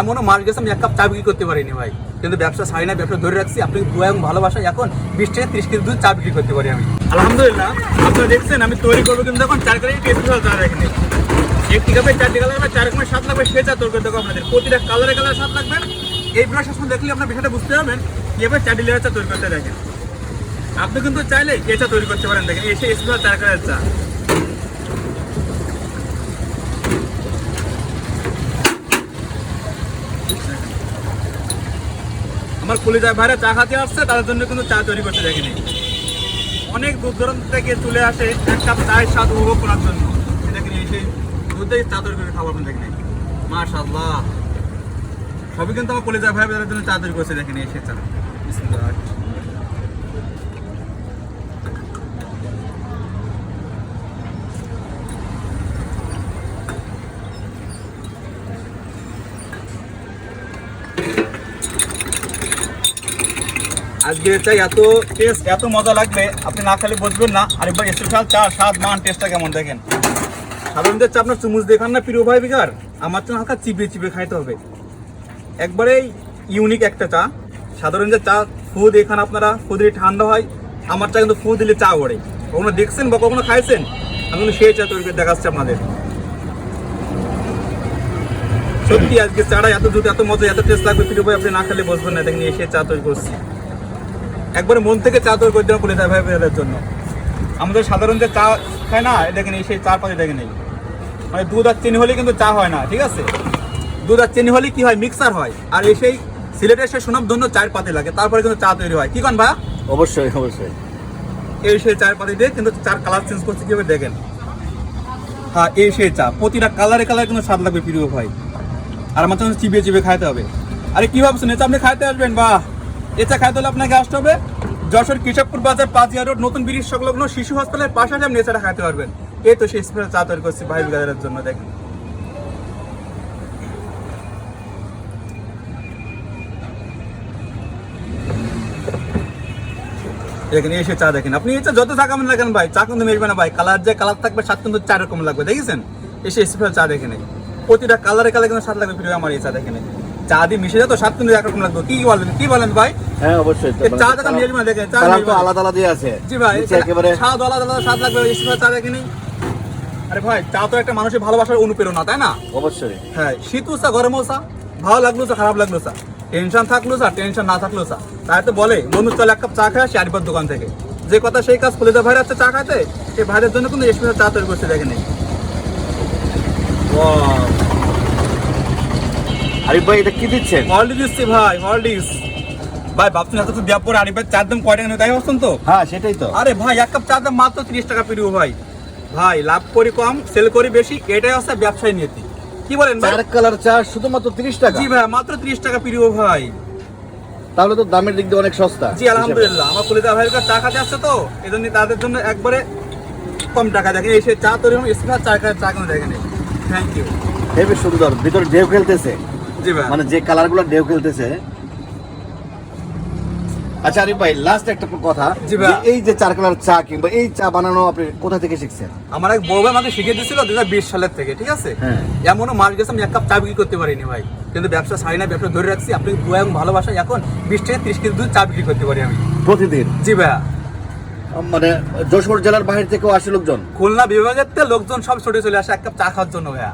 এমনও মাস গেছে আমি এক কাপ চা বিক্রি করতে পারিনি ভাই। কিন্তু ব্যবসা ছাড়ি না, ব্যবসা ধরে রাখছি। আপনি দোয়া এবং ভালোবাসা, এখন বিশ থেকে ত্রিশ কেজি দুধ চা বিক্রি করতে পারি আমি। আলহামদুলিল্লাহ, আপনারা দেখছেন, আমি তৈরি করব কিন্তু এখন চার কালারই টেস্ট চা রাখিনি একটি কাপে চারটি কালার লাগবে, চার রকমের স্বাদ লাগবে সে চা তৈরি করতে হবে আপনাদের। প্রতিটা কালারে কালার স্বাদ লাগবে। এই ব্রাশ আসলে দেখলে আপনার বিষয়টা বুঝতে পারবেন কীভাবে চারটি লেয়ার চা তৈরি করতে দেখেন। আপনি কিন্তু চাইলে এ চা তৈরি করতে পারেন, দেখেন এসে স্পেশাল চার কালারের চা। আমার কলিজায় ভাইরা চা খাতে আসছে, তাদের জন্য কিন্তু চা তৈরি করতে দেখিনি। অনেক দূর দূরান্ত থেকে চলে আসে এক কাপ চায়ের স্বাদ উপভোগ করার জন্য। দেখেন এই সেই দুধে চা তৈরি করে খাবার আপনি দেখেন। মাশাআল্লাহ। সবই কিন্তু আমার কলিজায় ভাই তাদের জন্য চা তৈরি করছে দেখেন, এই সেই চা। আজকে চাই এত টেস্ট এত মজা লাগবে। আপনি না খেলে বুঝবেন না। আর এবার স্পেশাল চা স্বাদ মান টেস্টটা কেমন দেখেন। সাধারণত চা আপনার চুমুচ দেখান না, প্রিয় ভাই বিকার। আমার তো হালকা চিবিয়ে চিবিয়ে খাইতে হবে। একবারেই ইউনিক একটা চা। সাধারণ যে চা, ফু দেখান আপনারা, ফু ঠান্ডা হয়। আমার চা কিন্তু ফু দিলে চা ওড়ে। কখনো দেখছেন বা কখনো খাইছেন? আমি কিন্তু সেই চা তৈরি করে দেখাচ্ছি আপনাদের। সত্যি আজকে চাটা এত দ্রুত, এত মজা এত টেস্ট লাগবে, প্রিয় ভাই, আপনি না খেলে বসবেন না। দেখেন এসে চা তৈরি করছি। একবারে মন থেকে চা তৈরি করে বলে দেয় ভাই ভাইদের জন্য। আমাদের সাধারণ যে চা খায় না দেখেন এই সেই চার পাতি দেখেন এই। মানে দুধ আর চিনি হলে কিন্তু চা হয় না ঠিক আছে? দুধ আর চিনি হলে কি হয়? মিক্সার হয়। আর এই সেই সিলেটের সেই সুনাম ধন্য চায়ের পাতি লাগে তারপরে কিন্তু চা তৈরি হয়। কি কন ভা অবশ্যই অবশ্যই। এই সেই চায়ের পাতি দিয়ে কিন্তু চার কালার চেঞ্জ করছে কীভাবে দেখেন? হ্যাঁ এই সেই চা। প্রতিটা কালারে কালারে কিন্তু স্বাদ লাগবে প্রিয় ভাই। আর আমার তো চিবিয়ে চিবিয়ে খাইতে হবে। আরে কি ভাবছেন? এটা আপনি খাইতে আসবেন বাহ! এটা খাইতে হলে আপনাকে আসতে হবে? যশোর কৃষকপুর বাজার পাঁচিয়া রোড, নতুন ব্রিজ সংলগ্ন শিশু হাসপাতালের পাশে আপনি এছাড়া খাইতে পারবেন। এই তো সেই স্পেশাল চা তৈরি করছি ভাই বিগারের জন্য, দেখেন। দেখেন এসে চা দেখেন। আপনি এটা যত চা খাবেন না কেন ভাই, চা কিন্তু মেশবে না ভাই। কালার যে কালার থাকবে, স্বাদ কিন্তু চার রকম লাগবে, দেখেছেন? এসে স্পেশাল চা দেখে নেই। প্রতিটা কালারে কালারে কিন্তু স্বাদ লাগবে, প্রিয় আমার এই চা দেখে নেই। চা দিয়ে মিশে যেত স্বাদ কিন্তু একরকম লাগবে। কি বলেন কি বলেন ভাই? হ্যাঁ অবশ্যই। চা দেখা মেশবে না দেখেন চা তো না। আলাদা আলাদা আছে। জি ভাই একেবারে স্বাদ আলাদা আলাদা স্বাদ লাগবে স্পেশাল চা দেখে আরে ভাই চা তো একটা মানুষের ভালোবাসার অনুপ্রেরণা তাই না? অবশ্যই। হ্যাঁ শীতও চা গরমও চা ভালো লাগল চা খারাপ লাগল চা টেনশন থাকল চা টেনশন না থাকল চা তাই তো বলে বন্ধু চল এক কাপ চা খায় দোকান থেকে। যে কথা সেই কাজ খুলে দেওয়া ভাইরা আছে চা খাইতে সেই ভাইদের জন্য কিন্তু স্পেশাল চা তৈরি করছে দেখে নেই। আরিফ ভাই এটা কি দিচ্ছেন? হলডি দিচ্ছি ভাই হলডিস ভাই ভাবছেন এত তো দেওয়ার পরে আরিফের চার দাম কয় টাকা তাই ভাবছেন তো? হ্যাঁ সেটাই তো। আরে ভাই এক কাপ চার দাম মাত্র তিরিশ টাকা পিরিও ভাই। ভাই লাভ করি কম সেল করি বেশি এটাই হচ্ছে ব্যবসায় নীতি। কি বলেন ভাই? চার কালার চা শুধুমাত্র তিরিশ টাকা? জি ভাই মাত্র তিরিশ টাকা পিরিও ভাই। তাহলে তো দামের দিক দিয়ে অনেক সস্তা। জি আলহামদুলিল্লাহ। আমার কলিতা ভাইয়ের কাছে চা খাতে আসছে তো এই জন্য তাদের জন্য একবারে কম টাকা দেখেন। এসে চা তৈরি হবে স্পেশাল চা চা কোনো দেখেন থ্যাংক ইউ হেবি সুন্দর ভিতরে ঢেউ খেলতেছে। ভাই মানে যে কালারগুলো ঢেউ খেলতেছে। আচ্ছা আরিফ ভাই লাস্ট একটা কথা। এই যে চার কালার চা কিংবা এই চা বানানো আপনি কোথা থেকে শিখছেন? আমার এক ভাই আমাকে শিখিয়ে দিয়েছিল দু হাজার বিশ সালের থেকে ঠিক আছে? হ্যাঁ। এমনও মাস গেছে আমি এক কাপ চা বিক্রি করতে পারিনি ভাই। কিন্তু ব্যবসা ছাড়ি না ব্যবসা ধরে রাখছি। আপনি দোয়া এবং ভালোবাসা এখন বিশ থেকে ত্রিশ কেজি দুধ চা বিক্রি করতে পারি আমি। প্রতিদিন? জি ভাইয়া মানে যশোর জেলার বাইরে থেকেও আসে লোকজন? খুলনা বিভাগের লোকজন সব ছুটে চলে আসে এক কাপ চা খাওয়ার জন্য ভাইয়া।